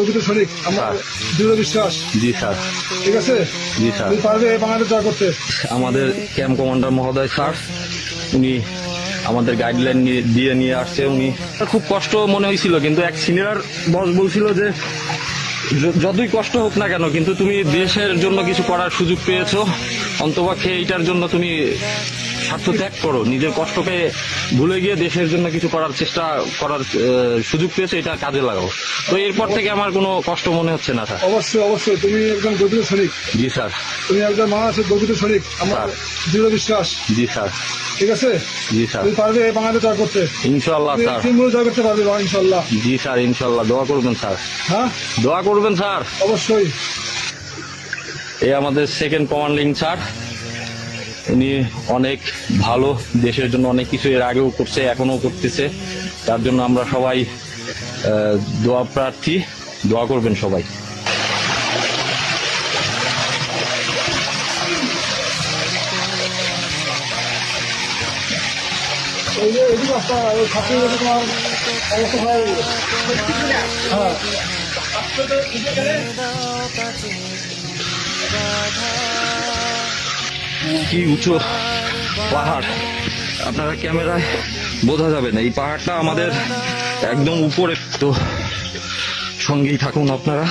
আমার দৃঢ় বিশ্বাস। জি স্যার। ঠিক আছে? জি স্যার। পারবে বাংলাদেশ জয় করতে। আমাদের ক্যাম্প কমান্ডার মহোদয় স্যার উনি আমাদের গাইডলাইন দিয়ে নিয়ে আসছে। উনি খুব কষ্ট মনে হয়েছিল কিন্তু এক সিনিয়র বস বলছিল যে যতই কষ্ট হোক না কেন কিন্তু তুমি দেশের জন্য কিছু করার সুযোগ পেয়েছ। অন্তপক্ষে এইটার জন্য তুমি স্বার্থ ত্যাগ করো। নিজের কষ্টকে ভুলে গিয়ে দেশের জন্য কিছু করার চেষ্টা করার সুযোগ পেয়েছে এটা কাজে লাগাও। তো এরপর থেকে আমার কোনো কষ্ট মনে হচ্ছে না স্যার। অবশ্যই অবশ্যই। তুমি একজন গর্বিত সৈনিক। জি স্যার। তুমি একজন মহারাষ্ট্রের গর্বিত সৈনিক। আমার দৃঢ় বিশ্বাস। জি স্যার। ঠিক আছে? জি স্যার। তুমি পারবে বাংলাদেশ জয় করতে। ইনশাল্লাহ তুমি স্যার। তৃণমূল জয় করতে পারবে ইনশাল্লাহ জি স্যার ইনশাল্লাহ দোয়া করবেন স্যার। হ্যাঁ? দোয়া করবেন স্যার। অবশ্যই। এই আমাদের সেকেন্ড কমান্ডিং স্যার। উনি অনেক ভালো, দেশের জন্য অনেক কিছু এর আগেও করছে, এখনও করতেছে। তার জন্য আমরা সবাই দোয়া প্রার্থী, দোয়া করবেন সবাই। কি উঁচু পাহাড়? আপনারা ক্যামেরায় বোঝা যাবে না, এই পাহাড়টা আমাদের একদম উপরে। তো সঙ্গেই থাকুন আপনারা।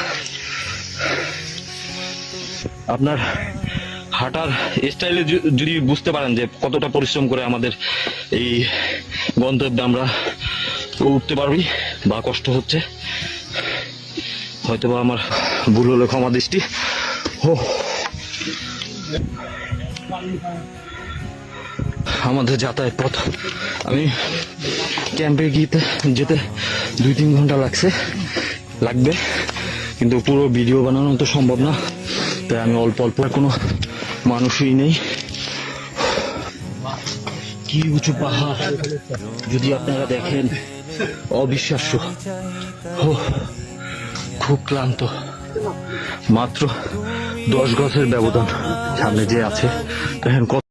আপনার হাঁটার স্টাইলে যদি বুঝতে পারেন যে কতটা পরিশ্রম করে আমাদের এই গন্তব্যে আমরা উঠতে পারবি বা কষ্ট হচ্ছে হয়তো বা আমার ভুল হলে ক্ষমা দৃষ্টি। ও। আমাদের যাতায়াত পথ। আমি ক্যাম্পে গিয়েতে যেতে দুই তিন ঘণ্টা লাগছে, লাগবে, কিন্তু পুরো ভিডিও বানানো তো সম্ভব না, তাই আমি অল্প অল্প কোনো মানুষই নেই। কি উঁচু পাহাড়, যদি আপনারা দেখেন, অবিশ্বাস্য। খুব ক্লান্ত। মাত্র দশ গজের ব্যবধান সামনে যে আছে কত